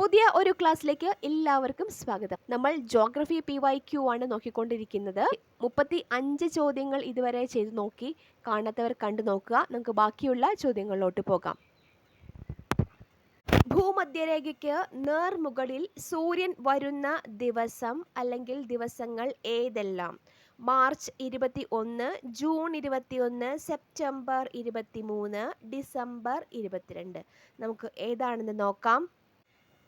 പുതിയ ഒരു ക്ലാസ്സിലേക്ക് എല്ലാവർക്കും സ്വാഗതം. നമ്മൾ ജോഗ്രഫി പി വൈ ക്യു ആണ് നോക്കിക്കൊണ്ടിരിക്കുന്നത്. മുപ്പത്തി അഞ്ച് ചോദ്യങ്ങൾ ഇതുവരെ ചെയ്തു നോക്കി കാണാത്തവർ കണ്ടു നോക്കുക. നമുക്ക് ബാക്കിയുള്ള ചോദ്യങ്ങളിലോട്ട് പോകാം. ഭൂമധ്യരേഖയ്ക്ക് നേർമുകളിൽ സൂര്യൻ വരുന്ന ദിവസം അല്ലെങ്കിൽ ദിവസങ്ങൾ ഏതെല്ലാം? മാർച്ച് ഇരുപത്തി ഒന്ന് ജൂൺ ഇരുപത്തി ഒന്ന് സെപ്റ്റംബർ ഇരുപത്തി മൂന്ന് ഡിസംബർ ഇരുപത്തിരണ്ട്. നമുക്ക് ഏതാണെന്ന് നോക്കാം.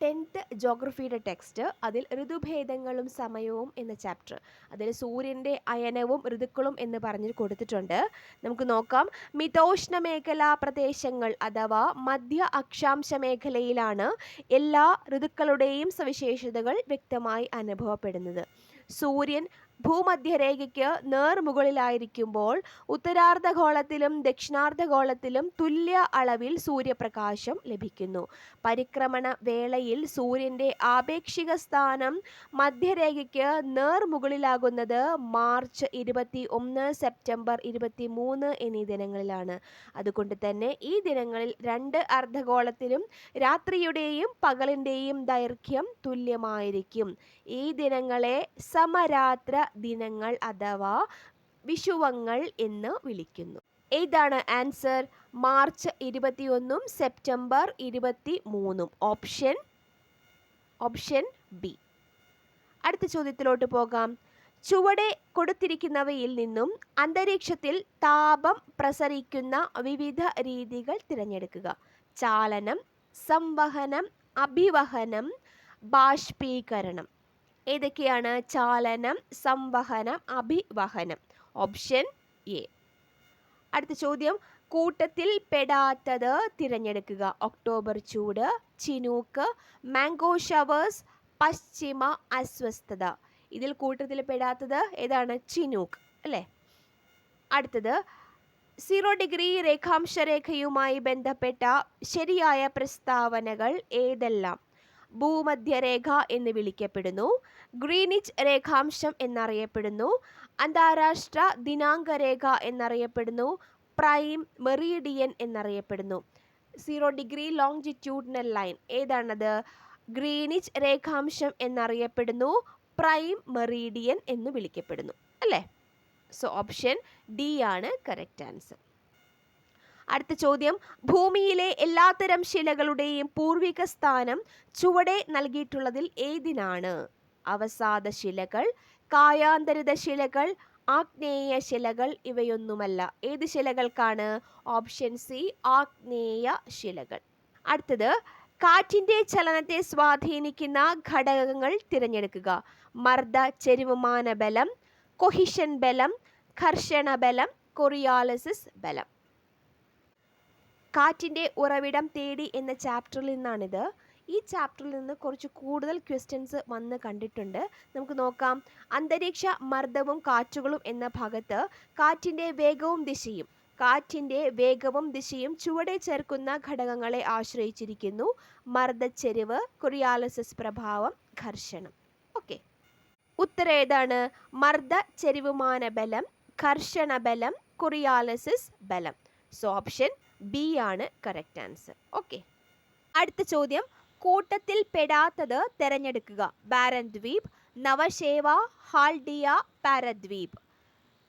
ടെൻത്ത് ജോഗ്രഫിയുടെ ടെക്സ്റ്റ് അതിൽ ഋതുഭേദങ്ങളും സമയവും എന്ന ചാപ്റ്റർ അതിൽ സൂര്യന്റെ അയനവും ഋതുക്കളും എന്ന് പറഞ്ഞ് കൊടുത്തിട്ടുണ്ട്. നമുക്ക് നോക്കാം. മിതോഷ്ണ മേഖലാ പ്രദേശങ്ങൾ അഥവാ മധ്യ അക്ഷാംശ മേഖലയിലാണ് എല്ലാ ഋതുക്കളുടെയും സവിശേഷതകൾ വ്യക്തമായി അനുഭവപ്പെടുന്നത്. സൂര്യൻ ഭൂമധ്യരേഖയ്ക്ക് നേർമുകളിലായിരിക്കുമ്പോൾ ഉത്തരാർദ്ധഗോളത്തിലും ദക്ഷിണാർദ്ധഗോളത്തിലും തുല്യ അളവിൽ സൂര്യപ്രകാശം ലഭിക്കുന്നു. പരിക്രമണ വേളയിൽ സൂര്യന്റെ ആപേക്ഷിക സ്ഥാനം മധ്യരേഖയ്ക്ക് നേർമുകളിലാകുന്നത് മാർച്ച് ഇരുപത്തി ഒന്ന് സെപ്റ്റംബർ ഇരുപത്തി മൂന്ന് എന്നീ ദിനങ്ങളിലാണ്. അതുകൊണ്ട് തന്നെ ഈ ദിനങ്ങളിൽ രണ്ട് അർദ്ധഗോളത്തിലും രാത്രിയുടെയും പകലിന്റെയും ദൈർഘ്യം തുല്യമായിരിക്കും. ഈ ദിനങ്ങളെ സമരാത്ര ദിനങ്ങൾ അഥവാ വിഷുവങ്ങൾ എന്ന് വിളിക്കുന്നു. ഏതാണ് ആൻസർ? മാർച്ച് ഇരുപത്തിയൊന്നും സെപ്റ്റംബർ ഇരുപത്തി മൂന്നും ഓപ്ഷൻ ഓപ്ഷൻ ബി. അടുത്ത ചോദ്യത്തിലോട്ട് പോകാം. ചുവടെ കൊടുത്തിരിക്കുന്നവയിൽ നിന്നും അന്തരീക്ഷത്തിൽ താപം പ്രസരിക്കുന്ന വിവിധ രീതികൾ തിരഞ്ഞെടുക്കുക. ചാലനം സംവഹനം അഭിവഹനം ബാഷ്പീകരണം. ഏതൊക്കെയാണ്? ചാലനം സംവഹനം അഭിവഹനം. Option A. അടുത്ത ചോദ്യം. കൂട്ടത്തിൽ പെടാത്തത് തിരഞ്ഞെടുക്കുക. ഒക്ടോബർ ചൂട് ചിനൂക്ക് മാംഗോ ഷവേഴ്സ് പശ്ചിമ അസ്വസ്ഥത. ഇതിൽ കൂട്ടത്തിൽ പെടാത്തത് ഏതാണ്? ചിനൂക്ക്. അല്ലേ? അടുത്തത്. സീറോ ഡിഗ്രി രേഖാംശ രേഖയുമായി ബന്ധപ്പെട്ട ശരിയായ പ്രസ്താവനകൾ ഏതെല്ലാം? ഭൂമധ്യരേഖ എന്ന് വിളിക്കപ്പെടുന്നു. ഗ്രീനിച്ച് രേഖാംശം എന്നറിയപ്പെടുന്നു. അന്താരാഷ്ട്ര ദിനാങ്ക രേഖ എന്നറിയപ്പെടുന്നു. പ്രൈം മെറീഡിയൻ എന്നറിയപ്പെടുന്നു. Zero degree longitudinal line. ഏതാണത്? ഗ്രീനിച്ച് രേഖാംശം എന്നറിയപ്പെടുന്നു. പ്രൈം മെറീഡിയൻ എന്ന് വിളിക്കപ്പെടുന്നു. അല്ലേ? സോ ഓപ്ഷൻ ഡി ആണ് കറക്റ്റ് ആൻസർ. അടുത്ത ചോദ്യം. ഭൂമിയിലെ എല്ലാത്തരം ശിലകളുടെയും പൂർവിക സ്ഥാനം ചുവടെ നൽകിയിട്ടുള്ളതിൽ ഏതിനാണ്? അവസാദ ശിലകൾ കായാന്തരിത ശിലകൾ ആഗ്നേയ ശിലകൾ ഇവയൊന്നുമല്ല. ഏത് ശിലകൾക്കാണ്? ഓപ്ഷൻ സി ആഗ്നേയ ശിലകൾ. അടുത്തത് കാറ്റിന്റെ ചലനത്തെ സ്വാധീനിക്കുന്ന ഘടകങ്ങൾ തിരഞ്ഞെടുക്കുക. മർദ്ദ ചെരുവമാന ബലം കൊഹിഷൻ ബലം ഘർഷണ ബലം കൊറിയാലസിസ് ബലം. കാറ്റിന്റെ ഉറവിടം തേടി എന്ന ചാപ്റ്ററിൽ നിന്നാണിത്. ഈ ചാപ്റ്ററിൽ നിന്ന് കുറച്ച് കൂടുതൽ ക്വസ്റ്റ്യൻസ് വന്ന് കണ്ടിട്ടുണ്ട്. നമുക്ക് നോക്കാം. അന്തരീക്ഷ മർദ്ദവും കാറ്റുകളും എന്ന ഭാഗത്ത് കാറ്റിന്റെ വേഗവും ദിശയും കാറ്റിന്റെ വേഗവും ദിശയും ചുവടെ ചേർക്കുന്ന ഘടകങ്ങളെ ആശ്രയിച്ചിരിക്കുന്നു. മർദ്ദച്ചെരിവ് കൊറിയാലസിസ് പ്രഭാവം ഘർഷണം. ഓക്കെ ഉത്തരം ഏതാണ്? മർദ്ദ ചെരിവുമാന ബലം ഘർഷണ ബലം കൊറിയാലസിസ് ബലം. സോ ഓപ്ഷൻ ബി ആണ് കറക്റ്റ് ആൻസർ ഓക്കെ അടുത്ത ചോദ്യം. കൂട്ടത്തിൽ പെടാത്തത് തിരഞ്ഞെടുക്കുക. ബാരൻ ദ്വീപ് നവശേവ ഹാൽഡിയ പാരദ്വീപ്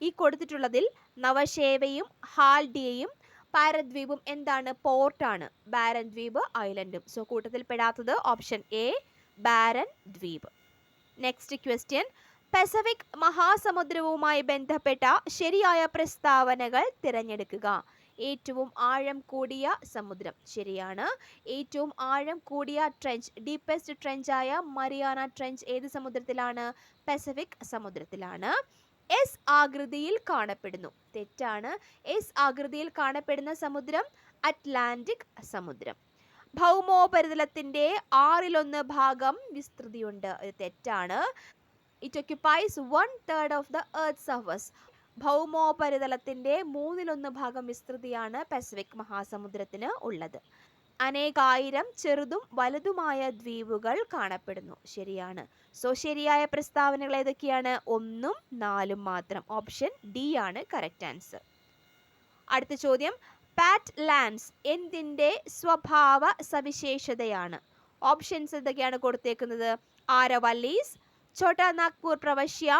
ഈ കൊടുത്തിട്ടുള്ളതിൽ നവശേവയും ഹാൽഡിയയും പാരദ്വീപും എന്താണ്? പോർട്ടാണ് ബാരൻ ദ്വീപ് ഐലൻഡും സോ കൂട്ടത്തിൽ പെടാത്തത് ഓപ്ഷൻ എ ബാരൻ ദ്വീപ് നെക്സ്റ്റ് ക്വസ്റ്റ്യൻ പസഫിക് മഹാസമുദ്രവുമായി ബന്ധപ്പെട്ട ശരിയായ പ്രസ്താവനകൾ തിരഞ്ഞെടുക്കുക. ഏറ്റവും ആഴം കൂടിയ സമുദ്രം. ശരിയാണ്. ഏറ്റവും ആഴം കൂടിയ ട്രെഞ്ച് ഡീപ്പസ്റ്റ് ട്രെഞ്ചായ മരിയാന ട്രെഞ്ച് ഏത് സമുദ്രത്തിലാണ്? പസഫിക് സമുദ്രത്തിലാണ്. എസ് ആകൃതിയിൽ കാണപ്പെടുന്നു. തെറ്റാണ്. എസ് ആകൃതിയിൽ കാണപ്പെടുന്ന സമുദ്രം അറ്റ്ലാന്റിക് സമുദ്രം. ഭൗമോപരിതലത്തിന്റെ ആറിലൊന്ന് ഭാഗം വിസ്തൃതിയുണ്ട്. തെറ്റാണ്. It occupies one third of the earth surface ഭൗമോപരിതലത്തിന്റെ മൂന്നിലൊന്ന് ഭാഗം വിസ്തൃതിയാണ് പസഫിക് മഹാസമുദ്രത്തിന് ഉള്ളത്. അനേകായിരം ചെറുതും വലുതുമായ ദ്വീപുകൾ കാണപ്പെടുന്നു. ശരിയാണ്. സോ ശരിയായ പ്രസ്താവനകൾ ഏതൊക്കെയാണ്? ഒന്നും നാലും മാത്രം. ഓപ്ഷൻ ഡി ആണ് കറക്റ്റ് ആൻസർ അടുത്ത ചോദ്യം. പാറ്റ് ലാൻഡ്സ് എന്തിന്റെ സ്വഭാവ സവിശേഷതയാണ്? ഓപ്ഷൻസ് എന്തൊക്കെയാണ് കൊടുത്തേക്കുന്നത്? ആരവല്ലീസ് ഛോട്ടാ നാഗ്പൂർ പ്രവശ്യ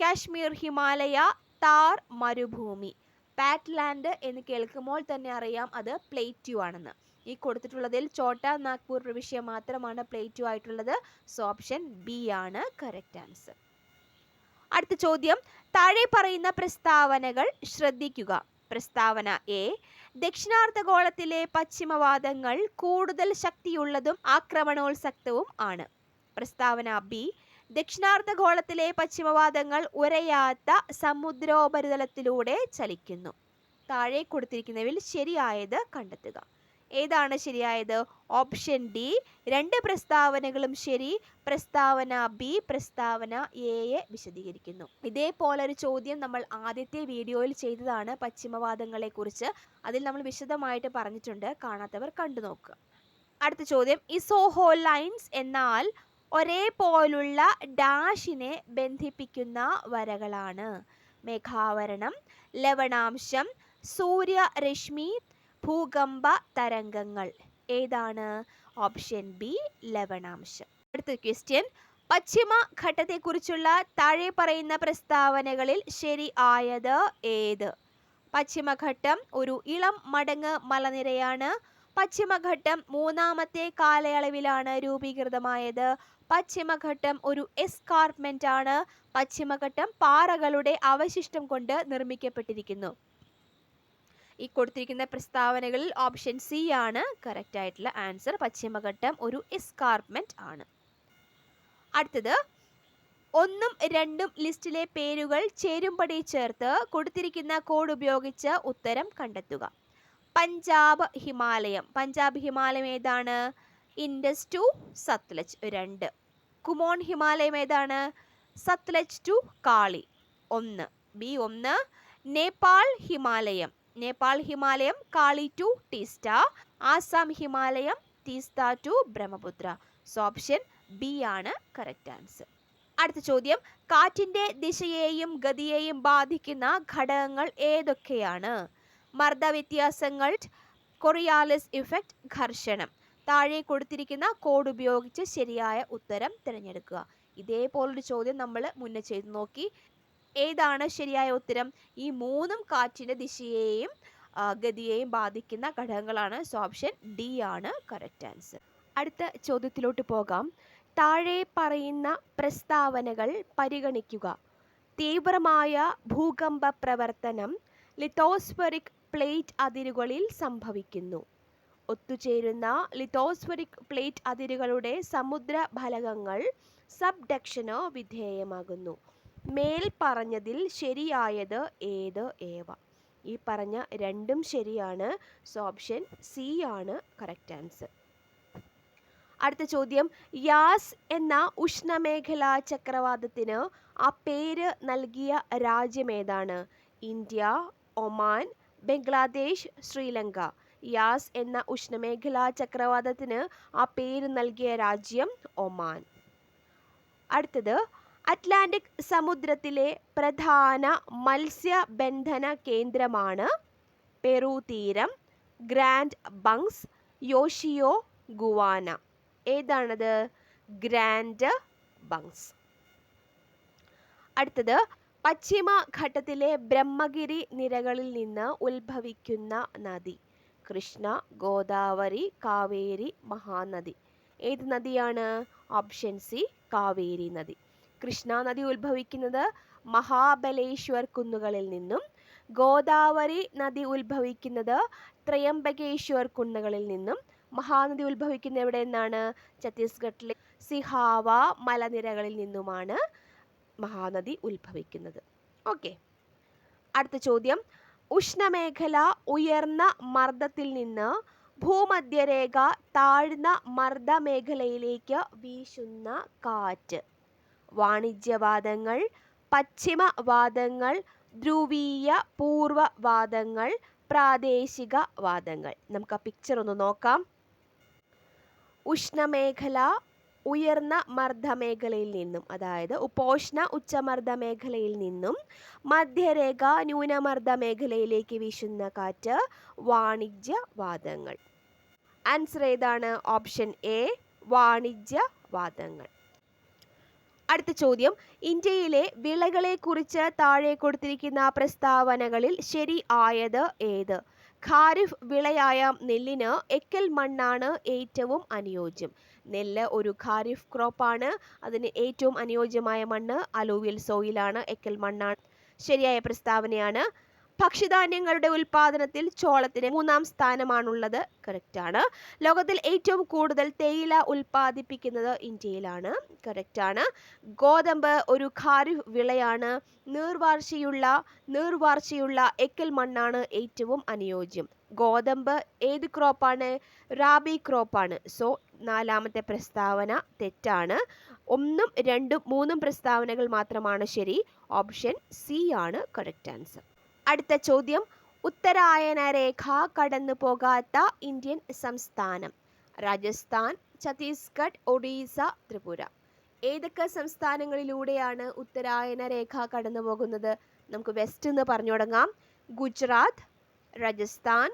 കാശ്മീർ ഹിമാലയ താർ മരുഭൂമി. പാറ്റ് ലാൻഡ് എന്ന് കേൾക്കുമ്പോൾ തന്നെ അറിയാം അത് പ്ലേറ്റ്യൂ ആണെന്ന്. ഈ കൊടുത്തിട്ടുള്ളതിൽ ചോട്ട നാഗ്പൂർ പ്രവിശ്യ മാത്രമാണ് പ്ലേറ്റ്യൂ ആയിട്ടുള്ളത്. സോ ഓപ്ഷൻ ബി ആണ് കറക്റ്റ് ആൻസർ. അടുത്ത ചോദ്യം. താഴെ പറയുന്ന പ്രസ്താവനകൾ ശ്രദ്ധിക്കുക. പ്രസ്താവന എ. ദക്ഷിണാർദ്ധഗോളത്തിലെ പശ്ചിമവാദങ്ങൾ കൂടുതൽ ശക്തിയുള്ളതും ആക്രമണോത്സക്തവും ആണ്. പ്രസ്താവന ബി. ദക്ഷിണാർദ്ധഗോളത്തിലെ പശ്ചിമവാദങ്ങൾ ഉരയാത്ത സമുദ്രോപരിതലത്തിലൂടെ ചലിക്കുന്നു. താഴെ കൊടുത്തിരിക്കുന്നവയിൽ ശരിയായത് കണ്ടെത്തുക. ഏതാണ് ശരിയായത്? ഓപ്ഷൻ ഡി രണ്ട് പ്രസ്താവനകളും ശരി. പ്രസ്താവന ബി പ്രസ്താവന എയെ വിശദീകരിക്കുന്നു. ഇതേപോലൊരു ചോദ്യം നമ്മൾ ആദ്യത്തെ വീഡിയോയിൽ ചെയ്തതാണ് പശ്ചിമവാദങ്ങളെ കുറിച്ച് അതിൽ നമ്മൾ വിശദമായിട്ട് പറഞ്ഞിട്ടുണ്ട്. കാണാത്തവർ കണ്ടു നോക്കുക അടുത്ത ചോദ്യം ഇസോഹോ ലൈൻസ് എന്നാൽ ഒരേപോലുള്ള ഡാഷിനെ ബന്ധിപ്പിക്കുന്ന വരകളാണ്. മേഘാവരണം ലവണാംശം സൂര്യരശ്മി ഭൂകമ്പ തരംഗങ്ങൾ. ഏതാണ്? ഓപ്ഷൻ ബി ലവണാംശം. അടുത്ത ക്വസ്റ്റ്യൻ. പശ്ചിമ ഘട്ടത്തെക്കുറിച്ചുള്ള താഴെ പറയുന്ന പ്രസ്താവനകളിൽ ശരി ആയത് ഏത്? പശ്ചിമഘട്ടം ഒരു ഇളം മടങ്ങ് മലനിരയാണ്. പശ്ചിമഘട്ടം മൂന്നാമത്തെ കാലയളവിലാണ് രൂപീകൃതമായത്. പശ്ചിമഘട്ടം ഒരു എസ്കാർപ്മെന്റ് ആണ്. പശ്ചിമഘട്ടം പാറകളുടെ അവശിഷ്ടം കൊണ്ട് നിർമ്മിക്കപ്പെട്ടിരിക്കുന്നു. ഈ കൊടുത്തിരിക്കുന്ന പ്രസ്താവനകളിൽ ഓപ്ഷൻ സി ആണ്. കറക്റ്റ് ആയിട്ടുള്ള ആൻസർ പശ്ചിമഘട്ടം ഒരു എസ്കാർപ്മെന്റ് ആണ്. അടുത്തത് ഒന്നും രണ്ടും ലിസ്റ്റിലെ പേരുകൾ ചേരുംപടി ചേർത്ത് കൊടുത്തിരിക്കുന്ന കോഡ് ഉപയോഗിച്ച് ഉത്തരം കണ്ടെത്തുക. പഞ്ചാബ് ഹിമാലയം. പഞ്ചാബ് ഹിമാലയം ഏതാണ്? ഇൻഡസ് ടു സത്ലജ് രണ്ട്. കുമോൺ ഹിമാലയം ഏതാണ്? സത്ലജ് ടു കാളി ഒന്ന്. ബി ഒന്ന്. നേപ്പാൾ ഹിമാലയം. നേപ്പാൾ ഹിമാലയം Kali to Teesta Assam Himalayam Teesta to Brahmaputra so option B ആണ് കറക്റ്റ് ആൻസർ അടുത്ത ചോദ്യം. കാറ്റിന്റെ ദിശയെയും ഗതിയെയും ബാധിക്കുന്ന ഘടകങ്ങൾ ഏതൊക്കെയാണ്? മർദ്ദവ്യത്യാസങ്ങൾ കൊറിയാലിസ് ഇഫക്റ്റ് ഘർഷണം. താഴെ കൊടുത്തിരിക്കുന്ന കോഡ് ഉപയോഗിച്ച് ശരിയായ ഉത്തരം തിരഞ്ഞെടുക്കുക. ഇതേപോലൊരു ചോദ്യം നമ്മൾ മുന്നേ ചെയ്തു നോക്കി. ഏതാണ് ശരിയായ ഉത്തരം? ഈ മൂന്നും കാറ്റിന്റെ ദിശയെയും ഗതിയെയും ബാധിക്കുന്ന ഘടകങ്ങളാണ്. സോ ഓപ്ഷൻ ഡി ആണ് കറക്റ്റ് ആൻസർ അടുത്ത ചോദ്യത്തിലോട്ട് പോകാം. താഴെ പറയുന്ന പ്രസ്താവനകൾ പരിഗണിക്കുക. തീവ്രമായ ഭൂകമ്പ പ്രവർത്തനം ലിത്തോസ്ഫറിക് പ്ലേറ്റ് അതിരുകളിൽ സംഭവിക്കുന്നു. ഒത്തുചേരുന്ന ലിത്തോസ്ഫറിക് പ്ലേറ്റ് അതിരുകളുടെ സമുദ്ര ഫലകങ്ങൾ സബ്ഡക്ഷനോ വിധേയമാകുന്നു. മേൽ പറഞ്ഞതിൽ ശരിയായത് ഏത് ഏവ? ഈ പറഞ്ഞ രണ്ടും ശരിയാണ്. സോ ഓപ്ഷൻ സി ആണ്. Correct answer. അടുത്ത ചോദ്യം. യാസ് എന്ന ഉഷ്ണമേഖലാ ചക്രവാതത്തിന് ആ പേര് നൽകിയ രാജ്യം ഏതാണ്? India Oman Bangladesh Sri Lanka. Yaas എന്ന ഉഷ്ണമേഖലാ ചക്രവാതത്തിന് ആ പേര് നൽകിയ രാജ്യം ഒമാൻ. അടുത്തത് അറ്റ്ലാന്റിക് സമുദ്രത്തിലെ പ്രധാന മത്സ്യബന്ധന കേന്ദ്രമാണ് പെറു തീരം ഗ്രാൻഡ് ബങ്സ് യോഷിയോ ഗുവാന. ഏതാണത്? ഗ്രാൻഡ് ബങ്സ് അടുത്തത് പശ്ചിമ ഘട്ടത്തിലെ ബ്രഹ്മഗിരി നിരകളിൽ നിന്ന് ഉത്ഭവിക്കുന്ന നദി. കൃഷ്ണ ഗോദാവരി കാവേരി മഹാനദി. ഏത് നദിയാണ്? ഓപ്ഷൻ സി കാവേരി നദി. കൃഷ്ണ നദി ഉത്ഭവിക്കുന്നത് മഹാബലേശ്വർ കുന്നുകളിൽ നിന്നും ഗോദാവരി നദി ഉത്ഭവിക്കുന്നത് ത്രയംബകേശ്വർ കുന്നുകളിൽ നിന്നും മഹാനദി ഉത്ഭവിക്കുന്നത് എവിടെ നിന്നാണ് ഛത്തീസ്ഗഡിലെ സിഹാവ മലനിരകളിൽ നിന്നുമാണ്. മഹാനദി ഉത്ഭവിക്കുന്നത്. ഓക്കെ അടുത്ത ചോദ്യം. ഉഷ്ണമേഖല ഉയർന്ന മർദ്ദത്തിൽ നിന്ന് ഭൂമധ്യരേഖ താഴ്ന്ന മർദ്ദമേഖലയിലേക്ക് വീശുന്ന കാറ്റ്. വാണിജ്യവാദങ്ങൾ പശ്ചിമവാദങ്ങൾ ധ്രുവീയ പൂർവവാദങ്ങൾ പ്രാദേശിക വാദങ്ങൾ. നമുക്ക് ആ പിക്ചർ ഒന്ന് നോക്കാം. ഉഷ്ണമേഖല ഉയർന്ന മർദ്ദമേഖലയിൽ നിന്നും അതായത് ഉപോഷ്ണ ഉച്ചമർദ്ദ മേഖലയിൽ നിന്നും മധ്യരേഖ ന്യൂനമർദ്ദ മേഖലയിലേക്ക് വീശുന്ന കാറ്റ് വാണിജ്യ വാദങ്ങൾ ആൻസർ ഏതാണ്? ഓപ്ഷൻ എ വാണിജ്യ വാദങ്ങൾ അടുത്ത ചോദ്യം. ഇന്ത്യയിലെ വിളകളെക്കുറിച്ച് താഴെ കൊടുത്തിരിക്കുന്ന പ്രസ്താവനകളിൽ ശരി ആയത് ഏത്? ഖാരിഫ് വിളയായ നെല്ലിന് എക്കൽ മണ്ണാണ് ഏറ്റവും അനുയോജ്യം. നെല്ല് ഒരു ഖാരിഫ് ക്രോപ്പാണ്. അതിന് ഏറ്റവും അനുയോജ്യമായ മണ്ണ് അലൂവിയൽ സോയിലാണ്. എക്കൽ മണ്ണാണ്. ശരിയായ പ്രസ്താവനയാണ്. ഭക്ഷ്യധാന്യങ്ങളുടെ ഉൽപാദനത്തിൽ ചോളത്തിന് മൂന്നാം സ്ഥാനമാണുള്ളത്. കറക്റ്റ് ആണ്. ലോകത്തിൽ ഏറ്റവും കൂടുതൽ തേയില ഉൽപ്പാദിപ്പിക്കുന്നത് ഇന്ത്യയിലാണ്. കറക്റ്റ് ആണ്. ഗോതമ്പ് ഒരു ഖാരിഫ് വിളയാണ്. നീർവാർച്ചയുള്ള നീർവാർച്ചയുള്ള എക്കൽ മണ്ണാണ് ഏറ്റവും അനുയോജ്യം. ഗോതമ്പ് ഏത് ക്രോപ്പാണ്? റാബി ക്രോപ്പാണ്. സോ നാലാമത്തെ പ്രസ്താവന തെറ്റാണ്. ഒന്നും രണ്ടും മൂന്നും പ്രസ്താവനകൾ മാത്രമാണ് ശരി. ഓപ്ഷൻ സി ആണ്. കറക്റ്റ് ആൻസർ അടുത്ത ചോദ്യം. ഉത്തരായന രേഖ കടന്നു പോകാത്ത ഇന്ത്യൻ സംസ്ഥാനം. രാജസ്ഥാൻ ഛത്തീസ്ഗഡ് ഒഡീസ ത്രിപുര. ഏതൊക്കെ സംസ്ഥാനങ്ങളിലൂടെയാണ് ഉത്തരായന രേഖ കടന്നു പോകുന്നത്? നമുക്ക് വെസ്റ്റ് എന്ന് പറഞ്ഞു തുടങ്ങാം. ഗുജറാത്ത് രാജസ്ഥാൻ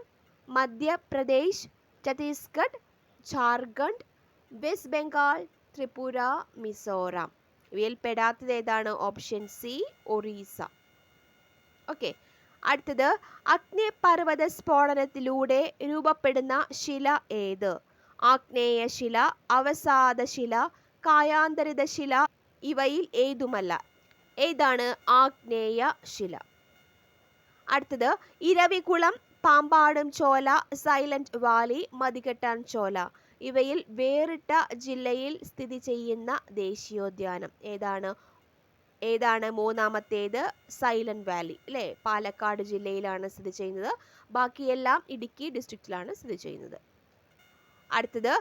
മധ്യപ്രദേശ് ഛത്തീസ്ഗഡ് ജാർഖണ്ഡ് വെസ്റ്റ് ബംഗാൾ ത്രിപുര മിസോറാം. ഇവയിൽ പെടാത്തത് ഏതാണ്? Option C Orissa. ഓക്കെ അടുത്തത് അഗ്നിപർവത സ്ഫോടനത്തിലൂടെ രൂപപ്പെടുന്ന ശില ഏത്? ആഗ്നേയ ശില അവസാദ ശില കായാന്തരിത ശില ഇവയിൽ ഏതുമല്ല? ഏതാണ് ആഗ്നേയ ശില? അടുത്തത് ഇരവികുളം പാമ്പാടും ചോല സൈലന്റ് വാലി മതികെട്ടാൻ ചോല ഇവയിൽ വേറിട്ട ജില്ലയിൽ സ്ഥിതി ചെയ്യുന്ന ദേശീയോദ്യാനം ഏതാണ്? ഏതാണ് മൂന്നാമത്തേത്? സൈലന്റ് വാലി അല്ലേ പാലക്കാട് ജില്ലയിലാണ് സ്ഥിതി ചെയ്യുന്നത്. ബാക്കിയെല്ലാം ഇടുക്കി ഡിസ്ട്രിക്റ്റിലാണ് സ്ഥിതി ചെയ്യുന്നത്. അടുത്തത്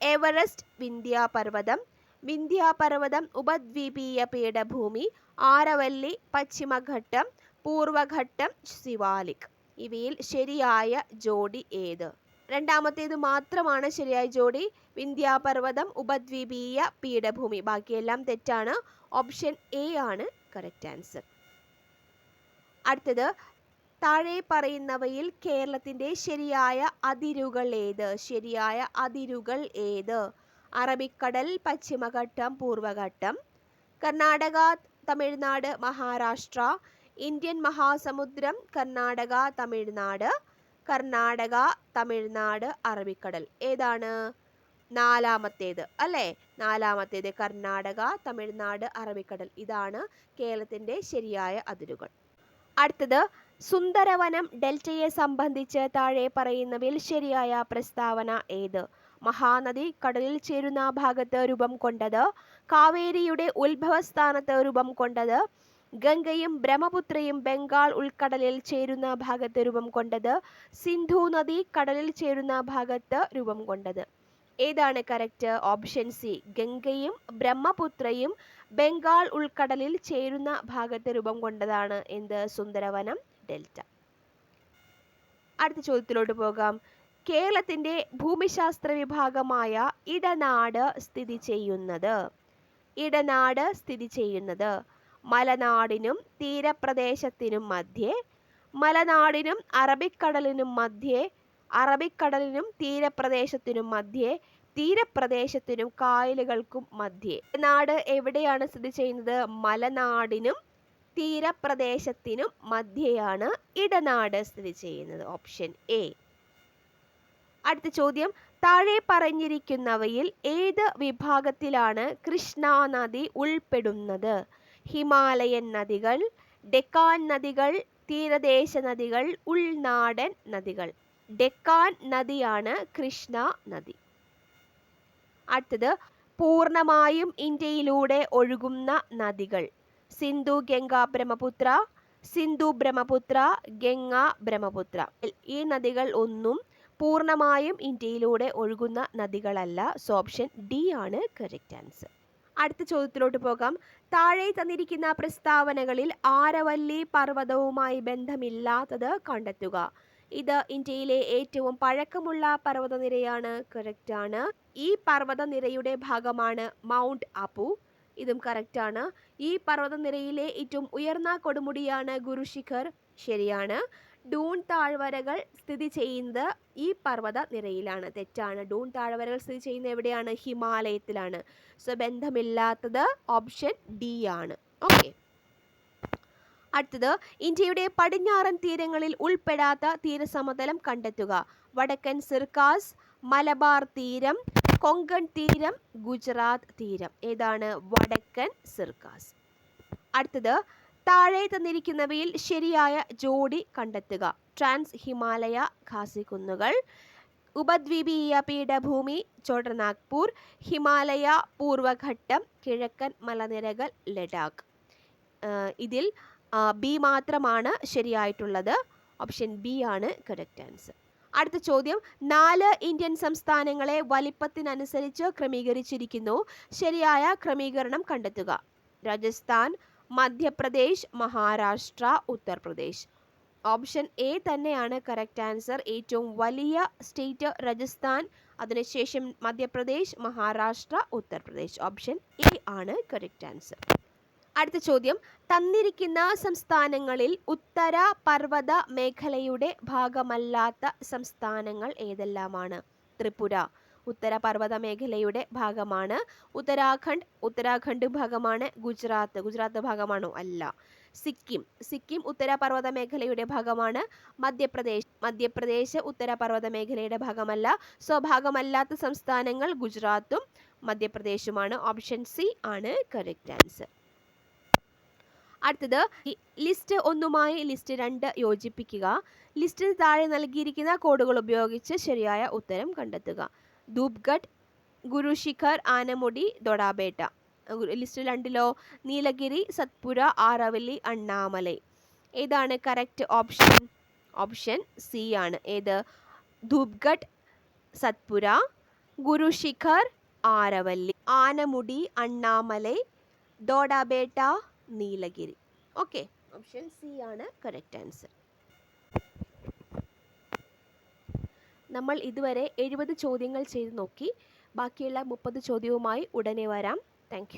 എവറസ്റ്റ് വിന്ധ്യാപർവതം. വിന്ധ്യാപർവതം ഉപദ്വീപീയ പീഠഭൂമി ആരവല്ലി പശ്ചിമഘട്ടം പൂർവഘട്ടം ശിവാലിക്. ഇവയിൽ ശരിയായ ജോഡി ഏത്? രണ്ടാമത്തേത് മാത്രമാണ് ശരിയായ ജോഡി. വിന്ധ്യാപർവതം ഉപദ്വീപീയ പീഠഭൂമി. ബാക്കിയെല്ലാം തെറ്റാണ്. ഓപ്ഷൻ എ ആണ് കറക്റ്റ് ആൻസർ അടുത്തത് താഴെ പറയുന്നവയിൽ കേരളത്തിന്റെ ശരിയായ അതിരുകൾ ഏത്? ശരിയായ അതിരുകൾ ഏത്? അറബിക്കടൽ പശ്ചിമഘട്ടം പൂർവഘട്ടം. കർണാടക തമിഴ്നാട് മഹാരാഷ്ട്ര. ഇന്ത്യൻ മഹാസമുദ്രം കർണാടക തമിഴ്നാട്. കർണാടക തമിഴ്നാട് അറബിക്കടൽ. ഏതാണ്? നാലാമത്തേത് അല്ലേ? നാലാമത്തേത് കർണാടക തമിഴ്നാട് അറബിക്കടൽ. ഇതാണ് കേരളത്തിന്റെ ശരിയായ അതിരുകൾ. അടുത്തത് സുന്ദരവനം ഡെൽറ്റയെ സംബന്ധിച്ച് താഴെ പറയുന്നവയിൽ ശരിയായ പ്രസ്താവന ഏത്? മഹാനദി കടലിൽ ചേരുന്ന ഭാഗത്ത് രൂപം കൊണ്ടത് കാവേരിയുടെ ഉത്ഭവസ്ഥാനത്ത് രൂപം കൊണ്ടത് ഗംഗയും ബ്രഹ്മപുത്രയും ബംഗാൾ ഉൾക്കടലിൽ ചേരുന്ന ഭാഗത്ത് രൂപം കൊണ്ടത് സിന്ധു നദി കടലിൽ ചേരുന്ന ഭാഗത്ത് രൂപം കൊണ്ടത്. ഏതാണ് കറക്റ്റ് ഓപ്ഷൻ സി ഗംഗയും ബ്രഹ്മപുത്രയും ബംഗാൾ ഉൾക്കടലിൽ ചേരുന്ന ഭാഗത്തെ രൂപം കൊണ്ടതാണ് എന്ത്? സുന്ദരവനം ഡെൽറ്റ. അടുത്ത ചോദ്യത്തിലോട്ട് പോകാം. കേരളത്തിന്റെ ഭൂമിശാസ്ത്ര വിഭാഗമായ ഇടനാട് സ്ഥിതി ചെയ്യുന്നത്? ഇടനാട് സ്ഥിതി ചെയ്യുന്നത് മലനാടിനും തീരപ്രദേശത്തിനും മധ്യേ മലനാടിനും അറബിക്കടലിനും മധ്യേ അറബിക്കടലിനും തീരപ്രദേശത്തിനും മധ്യേ തീരപ്രദേശത്തിനും കായലുകൾക്കും മധ്യേ. നാട് എവിടെയാണ് സ്ഥിതി ചെയ്യുന്നത്? മലനാടിനും തീരപ്രദേശത്തിനും മധ്യയാണ് ഇടനാട് സ്ഥിതി ചെയ്യുന്നത്. Option A. അടുത്ത ചോദ്യം. താഴെ പറഞ്ഞിരിക്കുന്നവയിൽ ഏത് വിഭാഗത്തിലാണ് കൃഷ്ണ നദി ഉൾപ്പെടുന്നത്? ഹിമാലയൻ നദികൾ ഡെക്കാൻ നദികൾ തീരദേശ നദികൾ ഉൾനാടൻ നദികൾ. ഡെക്കാൻ നദിയാണ് കൃഷ്ണ നദി. അടുത്തത് പൂർണമായും ഇന്ത്യയിലൂടെ ഒഴുകുന്ന നദികൾ. സിന്ധു ഗംഗ ബ്രഹ്മപുത്ര സിന്ധു ബ്രഹ്മപുത്ര ഗംഗ ബ്രഹ്മപുത്ര. ഈ നദികൾ ഒന്നും പൂർണമായും ഇന്ത്യയിലൂടെ ഒഴുകുന്ന നദികളല്ല. സോ ഓപ്ഷൻ ഡി ആണ് കറക്റ്റ് ആൻസർ അടുത്ത ചോദ്യത്തിലോട്ട് പോകാം. താഴെ തന്നിരിക്കുന്ന പ്രസ്താവനകളിൽ ആരവല്ലി പർവതവുമായി ബന്ധമില്ലാത്തത് കണ്ടെത്തുക. ഇത് ഇന്ത്യയിലെ ഏറ്റവും പഴക്കമുള്ള പർവതനിരയാണ് കറക്റ്റ് ആണ്. ഈ പർവതനിരയുടെ ഭാഗമാണ് മൗണ്ട് അപ്പു ഇതും കറക്റ്റ് ആണ്. ഈ പർവതനിരയിലെ ഏറ്റവും ഉയർന്ന കൊടുമുടിയാണ് ഗുരുശിഖർ. ശരിയാണ്. ഡൂൺ താഴ്വരകൾ സ്ഥിതി ചെയ്യുന്നത് ഈ പർവത നിരയിലാണ് തെറ്റാണ്. ഡൂൺ താഴ്വരകൾ സ്ഥിതി ചെയ്യുന്നത് എവിടെയാണ്? ഹിമാലയത്തിലാണ്. സോ ബന്ധമില്ലാത്തത് ഓപ്ഷൻ ഡി ആണ്. ഓക്കെ അടുത്തത് ഇന്ത്യയുടെ പടിഞ്ഞാറൻ തീരങ്ങളിൽ ഉൾപ്പെടാത്ത തീരസമതലം കണ്ടെത്തുക. വടക്കൻ സിർക്കാസ് മലബാർ തീരം കൊങ്കൺ തീരം ഗുജറാത്ത് തീരം. ഏതാണ്? വടക്കൻ സിർക്കാസ്. അടുത്തത് താഴെ തന്നിരിക്കുന്നവയിൽ ശരിയായ ജോഡി കണ്ടെത്തുക. ട്രാൻസ് ഹിമാലയ ഖാസി കുന്നുകൾ ഉപദ്വീപീയ പീഠഭൂമി ചോട്ടനാഗ്പൂർ ഹിമാലയ പൂർവഘട്ടം കിഴക്കൻ മലനിരകൾ ലഡാക്ക്. ഇതിൽ ബി മാത്രമാണ് ശരിയായിട്ടുള്ളത്. ഓപ്ഷൻ ബി ആണ് കറക്റ്റ് ആൻസർ അടുത്ത ചോദ്യം നാല് ഇന്ത്യൻ സംസ്ഥാനങ്ങളെ വലിപ്പത്തിനനുസരിച്ച് ക്രമീകരിച്ചിരിക്കുന്നു. ശരിയായ ക്രമീകരണം കണ്ടെത്തുക. രാജസ്ഥാൻ മധ്യപ്രദേശ് മഹാരാഷ്ട്ര ഉത്തർപ്രദേശ്. ഓപ്ഷൻ എ തന്നെയാണ് കറക്റ്റ് ആൻസർ ഏറ്റവും വലിയ സ്റ്റേറ്റ് രാജസ്ഥാൻ അതിനുശേഷം മധ്യപ്രദേശ് മഹാരാഷ്ട്ര ഉത്തർപ്രദേശ്. ഓപ്ഷൻ എ ആണ് കറക്റ്റ് ആൻസർ അടുത്ത ചോദ്യം. തന്നിരിക്കുന്ന സംസ്ഥാനങ്ങളിൽ ഉത്തര പർവത മേഖലയുടെ ഭാഗമല്ലാത്ത സംസ്ഥാനങ്ങൾ ഏതെല്ലാമാണ്? ത്രിപുര ഉത്തര പർവത മേഖലയുടെ ഭാഗമാണ്. ഉത്തരാഖണ്ഡ് ഉത്തരാഖണ്ഡ് ഭാഗമാണ്. ഗുജറാത്ത് ഗുജറാത്ത് ഭാഗമാണോ? അല്ല. സിക്കിം സിക്കിം ഉത്തര പർവത മേഖലയുടെ ഭാഗമാണ്. മധ്യപ്രദേശ് മധ്യപ്രദേശ് ഉത്തര പർവത മേഖലയുടെ ഭാഗമല്ല. സോ ഭാഗമല്ലാത്ത സംസ്ഥാനങ്ങൾ ഗുജറാത്തും മധ്യപ്രദേശുമാണ്. ഓപ്ഷൻ സി ആണ് കറക്റ്റ് ആൻസർ അടുത്തത് ലിസ്റ്റ് ഒന്നുമായി ലിസ്റ്റ് രണ്ട് യോജിപ്പിക്കുക. ലിസ്റ്റിൽ താഴെ നൽകിയിരിക്കുന്ന കോഡുകൾ ഉപയോഗിച്ച് ശരിയായ ഉത്തരം കണ്ടെത്തുക. ധൂപ്ഗഡ് ഗുരുശിഖർ ആനമുടി ദൊഡാബേട്ട ലിസ്റ്റ് രണ്ടിലോ? നീലഗിരി സത്പുര ആറവലി അണ്ണാമലൈ. ഏതാണ് കറക്റ്റ് ഓപ്ഷൻ? ഓപ്ഷൻ സി ആണ്. ഏത്? Dhupgarh Satpura Guru Shikhar Aravalli Anamudi Annamalai Doddabetta Nilgiri. Okay option C ആണ് കറക്റ്റ് ആൻസർ നമ്മൾ ഇതുവരെ എഴുപത് ചോദ്യങ്ങൾ ചെയ്തു നോക്കി. ബാക്കിയുള്ള മുപ്പത് ചോദ്യവുമായി ഉടനെ വരാം. താങ്ക്